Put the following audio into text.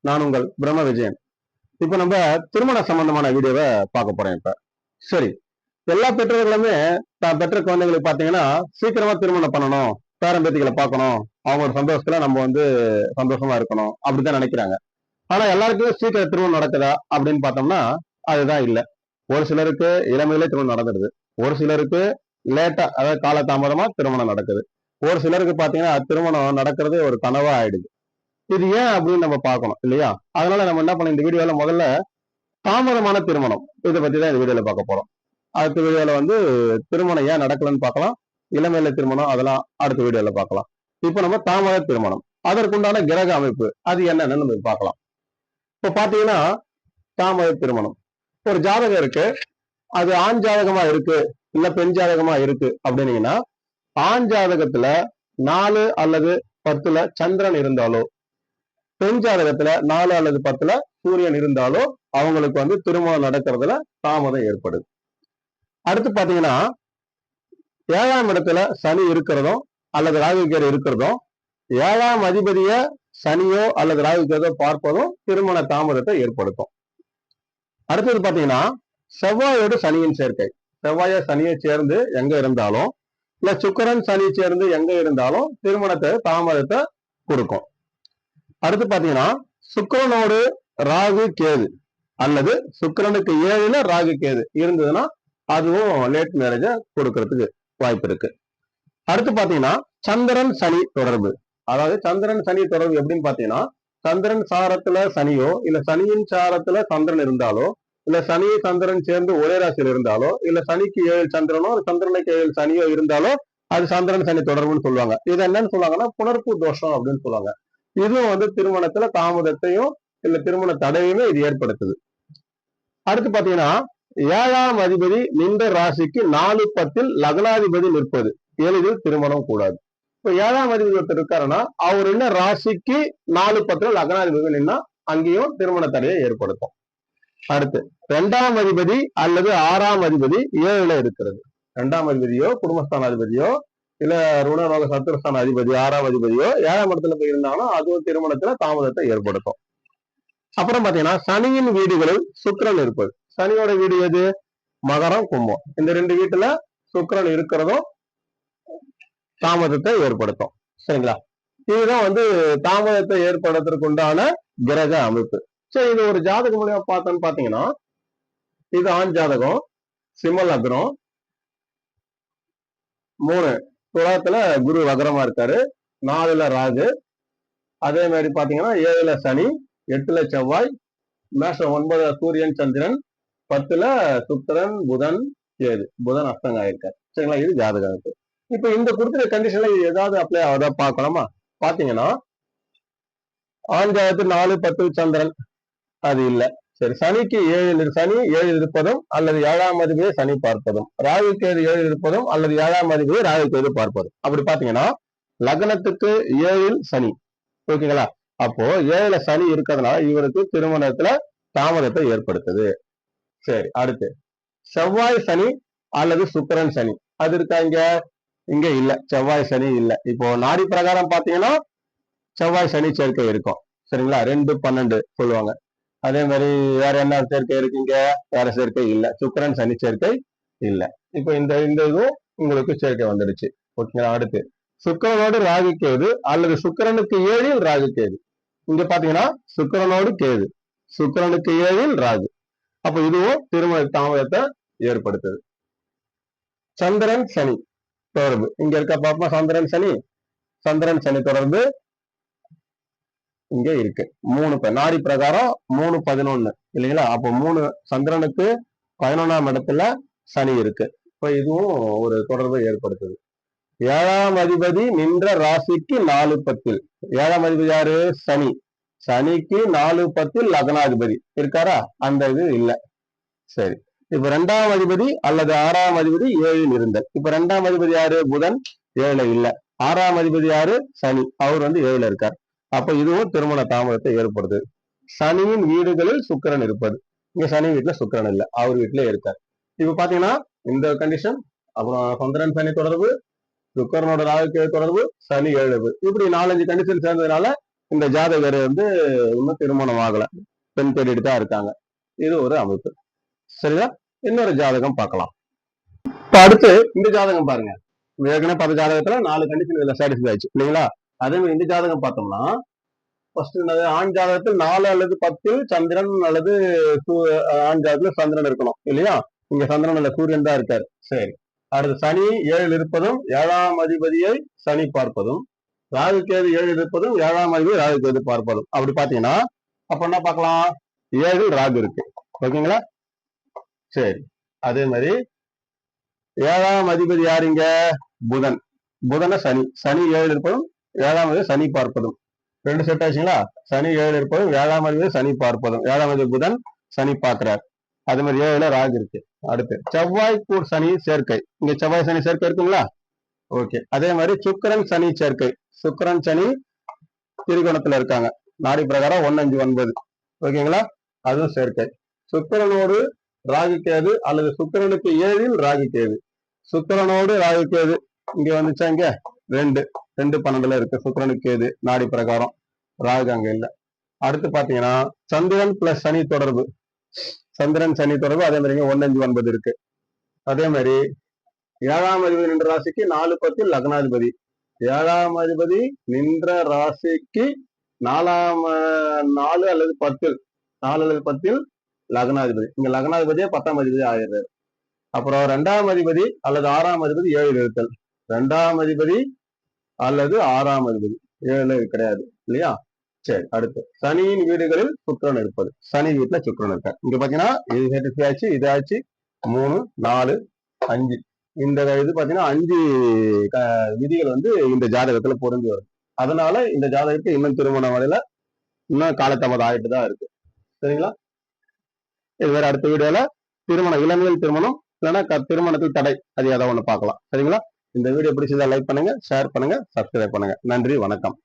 நான் உங்கள் பிரம்ம விஜயன். இப்ப நம்ம திருமண சம்பந்தமான வீடியோவை பார்க்க போறேன் இப்ப. சரி. எல்லா பெற்றோர்களுமே தான் பெற்ற குழந்தைங்களுக்கு பாத்தீங்கன்னா சீக்கிரமா திருமணம் பண்ணணும் பேரம்பேத்திகளை பார்க்கணும். அவங்களோட சந்தோஷத்துல நம்ம வந்து சந்தோஷமா இருக்கணும். அப்படிதான் நினைக்கிறாங்க. ஆனா எல்லாருக்குமே சீக்கிரம் திருமணம் நடக்குதா அப்படின்னு பார்த்தோம்னா அதுதான் இல்ல. ஒரு சிலருக்கு இளமையிலே திருமணம் நடந்துடுது. ஒரு சிலருக்கு லேட்டா அதாவது காலதாமதமா திருமணம் நடக்குது. ஒரு சிலருக்கு பாத்தீங்கன்னா திருமணம் நடக்கிறதே ஒரு கனவா ஆயிடுது. இது ஏன் அப்படின்னு நம்ம பார்க்கணும் இல்லையா? அதனால நம்ம என்ன பண்ண இந்த வீடியோல முதல்ல தாமதமான திருமணம். இதை பத்தி தான் இந்த வீடியோல பார்க்க போறோம். அடுத்த வீடியோல வந்து திருமணம் ஏன் நடக்கலன்னு பார்க்கலாம். இளமையில திருமணம் அதெல்லாம் அடுத்த வீடியோல பார்க்கலாம். இப்போ நம்ம தாமத திருமணம். அதற்குண்டான கிரக அமைப்பு அது என்னன்னு நம்ம பார்க்கலாம். இப்போ பாத்தீங்கன்னா தாமத திருமணம். ஒரு ஜாதகம் இருக்கு. அது ஆண் ஜாதகமா இருக்கு இல்ல பெண் ஜாதகமா இருக்கு அப்படின்னீங்கன்னா ஆண் ஜாதகத்துல நாலு அல்லது பத்துல சந்திரன் இருந்தாலோ பெண் ஜாதகத்துல நாலு அல்லது பத்துல சூரியன் இருந்தாலும் அவங்களுக்கு வந்து திருமணம் நடக்கிறதுல தாமதம் ஏற்படுது. அடுத்து பாத்தீங்கன்னா ஏழாம் இடத்துல சனி இருக்கிறதும் அல்லது ராகுகேது இருக்கிறதும் ஏழாம் அதிபதிய சனியோ அல்லது ராகுகேதோ பார்ப்பதும் திருமண தாமதத்தை ஏற்படுத்தும். அடுத்தது பாத்தீங்கன்னா செவ்வாயோடு சனியின் சேர்க்கை. செவ்வாய சனியை சேர்ந்து எங்க இருந்தாலும் இல்ல சுக்கரன் சனி சேர்ந்து எங்க இருந்தாலும் திருமணத்தை தாமதத்தை கொடுக்கும். அடுத்து பாத்தீங்கன்னா சுக்கரனோடு ராகு கேது அல்லது சுக்கரனுக்கு ஏழுல ராகு கேது இருந்ததுன்னா அதுவும் லேட் மேரேஜ கொடுக்கறதுக்கு வாய்ப்பு இருக்கு. அடுத்து பாத்தீங்கன்னா சந்திரன் சனி தொடர்பு. அதாவது சந்திரன் சனி தொடர்பு எப்படின்னு பாத்தீங்கன்னா சந்திரன் சாரத்துல சனியோ இல்ல சனியின் சாரத்துல சந்திரன் இருந்தாலோ இல்ல சனி சந்திரன் சேர்ந்து ஒரே ராசியில் இருந்தாலோ இல்ல சனிக்கு ஏழு சந்திரனோ சந்திரனுக்கு ஏழு சனியோ இருந்தாலோ அது சந்திரன் சனி தொடர்புன்னு சொல்லுவாங்க. இது என்னன்னு சொல்லுவாங்கன்னா புணர்ப்பு தோஷம் அப்படின்னு சொல்லுவாங்க. இதுவும் வந்து திருமணத்துல தாமதத்தையும் இல்ல திருமண தடையுமே இது ஏற்படுத்துது. அடுத்து பாத்தீங்கன்னா ஏழாம் அதிபதி நின்ற ராசிக்கு நாலு பத்தில் லக்னாதிபதி நிற்பது. எளிதில் திருமணம் கூடாது. இப்ப ஏழாம் அதிபதி ஒருத்தர் இருக்காருன்னா அவர் என்ன ராசிக்கு நாலு பத்துல லக்னாதிபதி நின்னா அங்கேயும் திருமண தடையை ஏற்படுத்தும். அடுத்து இரண்டாம் அதிபதி அல்லது ஆறாம் அதிபதி ஏழுல இருக்கிறது. இரண்டாம் அதிபதியோ குடும்பஸ்தான அதிபதியோ இல்ல ருணரோக சத்துரஸ்தான அதிபதி ஆறாம் அதிபதியோ ஏழாம் இடத்துல போய் இருந்தாலும் அதுவும் திருமணத்துல தாமதத்தை ஏற்படுத்தும். அப்புறம் பாத்தீங்கன்னா சனியின் வீடுகளில் சுக்கரன் இருப்பது சனியோட வீடு எது? மகரம் கும்பம். இந்த ரெண்டு வீட்டுல சுக்கரன் இருக்கிறதும் தாமதத்தை ஏற்படுத்தும். சரிங்களா? இதுதான் வந்து தாமதத்தை ஏற்படுத்துறதுக்கு உண்டான கிரக அமைப்பு. சரி இது ஒரு ஜாதக மூலியமா பார்த்தோன்னு பாத்தீங்கன்னா இது ஆண் ஜாதகம் சிம்ம லக்னம் மூணு. துலாத்துல குரு வகரமா இருக்காரு. நாலுல ராகு. அதே மாதிரி பாத்தீங்கன்னா ஏழுல சனி எட்டுல செவ்வாய் மேஷம் ஒன்பது சூரியன் சந்திரன் பத்துல சுக்கரன் புதன் ஏது புதன் அஸ்தங்க ஆயிருக்காரு சரிங்களா? இது ஜாதகம் இருக்கு. இப்ப இந்த கொடுக்குற கண்டிஷன்ல இது ஏதாவது அப்ளை ஆகுதா பார்க்கலாமா? பாத்தீங்கன்னா ஆண் ஜாதகத்து நாலு பத்து சந்திரன். அது இல்ல. சரி சனிக்கு ஏழு சனி ஏழு இருப்பதும் அல்லது ஏழாம் அதிபதியை சனி பார்ப்பதும். ராகு கேது ஏழு இருப்பதும் அல்லது ஏழாம் அதிபதியை ராகு கேது பார்ப்பதும். அப்படி பாத்தீங்கன்னா லக்னத்துக்கு ஏழில் சனி. ஓகேங்களா? அப்போ ஏழுல சனி இருக்கிறதுனால இவருக்கு திருமணத்துல தாமதத்தை ஏற்படுத்துது. சரி அடுத்து. செவ்வாய் சனி அல்லது சுக்கரன் சனி. அது இருக்கா இங்க? இங்க இல்ல. செவ்வாய் சனி இல்ல. இப்போ நாடி பிரகாரம் பாத்தீங்கன்னா செவ்வாய் சனி சேர்க்கை இருக்கும். சரிங்களா? ரெண்டு பன்னெண்டு சொல்லுவாங்க. அதே மாதிரி வேற என்ன சேர்க்கை இருக்குங்க? வேற சேர்க்கை இல்ல. சுக்கிரன் சனி சேர்க்கை இல்ல. இப்போ இந்த இந்த இதுவும் உங்களுக்கு சேர்க்கை வந்துடுச்சு. ஓகேங்களா? அடுத்து. சுக்கரனோடு ராகு கேது அல்லது சுக்கிரனுக்கு ஏழில் ராகு கேது. இங்க பாத்தீங்கன்னா சுக்கிரனோடு கேது. சுக்கரனுக்கு ஏழில் ராகு. அப்ப இதுவும் திருமண தாமதத்தை ஏற்படுத்துது. சந்திரன் சனி தொடர்பு. இங்க இருக்க பாப்பா சந்திரன் சனி. சந்திரன் சனி தொடர்பு. இங்க இருக்கு. மூணு நாடி பிரகாரம் மூணு பதினொன்னு. இல்லைங்களா? அப்போ மூணு சந்திரனுக்கு பதினொன்னாம் இடத்துல சனி இருக்கு. இப்ப இதுவும் ஒரு தொடர்பை ஏற்படுத்துது. ஏழாம் அதிபதி நின்ற ராசிக்கு நாலு பத்தில். ஏழாம் அதிபதி யாரு? சனி. சனிக்கு நாலு பத்தில் லக்னாதிபதி. இருக்காரா? அந்த இது இல்ல. சரி. இப்ப ரெண்டாம் அதிபதி அல்லது ஆறாம் அதிபதி ஏழில் இருந்தல் இப்ப ரெண்டாம் அதிபதி யாரு? புதன். ஏழு இல்ல. ஆறாம் அதிபதி யாரு? சனி. அவர் வந்து ஏழுல இருக்கார். அப்ப இதுவும் திருமண தாமதத்தை ஏற்படுது. சனியின் வீடுகளில் சுக்கிரன் இருப்பது இங்க சனி வீட்டுல சுக்கிரன் இல்ல. அவர் வீட்டுல இருக்கார். இப்ப பாத்தீங்கன்னா இந்த கண்டிஷன் அப்புறம் சந்திரன் சனி தொடர்பு சுக்கரனோட ராகுக்கு தொடர்பு சனி ஏழு இப்படி நாலஞ்சு கண்டிஷன் சேர்ந்ததுனால இந்த ஜாதகர் வந்து இன்னும் திருமணம் ஆகல. பெண் தேடிட்டு தான் இருக்காங்க. இது ஒரு அமைப்பு. சரியா? இன்னொரு ஜாதகம் பார்க்கலாம். இப்ப அடுத்து இந்த ஜாதகம் பாருங்க. ஏற்கனவே பார்த்த ஜாதகத்துல நாலு கண்டிஷன் இதுல சாட்டிஸ்ஃபை ஆயிடுச்சு. இல்லைங்களா? அதே மாதிரி இந்த ஜாதகம் பார்த்தோம்னா ஃபர்ஸ்ட் என்னது ஆண் ஜாதகத்தில் நாலு அல்லது பத்தில் சந்திரன் அல்லது ஆண் ஜாதகத்துல சந்திரன் இருக்கணும் இல்லையா? இங்க சந்திரன் அல்ல சூரியன் தான் இருக்காரு. சரி. அடுத்து சனி ஏழில் இருப்பதும் ஏழாம் அதிபதியை சனி பார்ப்பதும் ராகு கேது ஏழில் இருப்பதும் ஏழாம் அதிபதி ராகு கேது பார்ப்பதும். அப்படி பாத்தீங்கன்னா அப்ப என்ன பார்க்கலாம்? ஏழு ராகு இருக்கு. ஓகேங்களா? சரி. அதே மாதிரி ஏழாம் அதிபதி யாருங்க புதன். புதன சனி. சனி ஏழு இருப்பதும் ஏழாவது சனி பார்ப்பதும். ரெண்டு செட் ஆச்சுங்களா? சனி ஏழு இருப்பதும் ஏழாம் அதிபதி சனி பார்ப்பதும். ஏழாம் அதிபதி புதன் சனி பார்க்கிறார். அதே மாதிரி ஏழுல ராகு இருக்கு. அடுத்து செவ்வாய் கூர் சனி சேர்க்கை. இங்க செவ்வாய் சனி சேர்க்கை இருக்குங்களா? ஓகே. அதே மாதிரி சுக்கரன் சனி சேர்க்கை. சுக்கரன் சனி திரிகோணத்துல இருக்காங்க. நாடி பிரகாரம் ஒன்னு அஞ்சு ஒன்பது. ஓகேங்களா? அதுவும் சேர்க்கை. சுக்கரனோடு ராகு கேது அல்லது சுக்கரனுக்கு ஏழில் ராகு கேது. சுக்கரனோடு ராகு கேது. இங்க வந்துச்சா இங்க? ரெண்டு. ரெண்டு பன்னெண்டுல இருக்கு. சுக்கரனுக்கு கேது நாடி பிரகாரம். ராகு அங்க இல்ல. அடுத்து பாத்தீங்கன்னா சந்திரன் பிளஸ் சனி தொடர்பு. சந்திரன் சனி தொடர்பு அதே மாதிரி ஒன்னு அஞ்சு ஒன்பது இருக்கு. அதே மாதிரி ஏழாம் அதிபதி நின்ற ராசிக்கு நாலு பத்தில் லக்னாதிபதி. ஏழாம் அதிபதி நின்ற ராசிக்கு நாலாம் நாலு அல்லது பத்தில். நாலு அல்லது பத்தில் லக்னாதிபதி. இங்க லக்னாதிபதியே பத்தாம் அதிபதி ஆயிடுறாரு. அப்புறம் ரெண்டாம் அதிபதி அல்லது ஆறாம் அதிபதி ஏழு இருத்தல். ரெண்டாம் அதிபதி அல்லது ஆறாம் அதிபதி. ஏழு கிடையாது. இல்லையா? சரி அடுத்து. சனியின் வீடுகளில் சுக்கரன் இருப்பது. சனி வீட்டுல சுக்கரன் இருக்கார். இங்க பாத்தீங்கன்னா இது ஆச்சு? இது ஆச்சு. மூணு நாலு அஞ்சு. இந்த இது பாத்தீங்கன்னா அஞ்சு க- விதிகள் வந்து இந்த ஜாதகத்துல பொருந்தி வரும். அதனால இந்த ஜாதகத்துக்கு இன்னும் திருமணம் வரையில இன்னும் காலத்தாமதம் ஆயிட்டு தான் இருக்கு. சரிங்களா? இது வேற அடுத்த வீடியோல. திருமணம் இளமையில் திருமணம் இல்லைன்னா திருமணத்துக்கு திருமணத்தில் தடை. அது ஏதாவது ஒண்ணு பார்க்கலாம். சரிங்களா? இந்த வீடியோ பிடிச்சதா லைக் பண்ணுங்க ஷேர் பண்ணுங்க சப்ஸ்கிரைப் பண்ணுங்க. நன்றி வணக்கம்.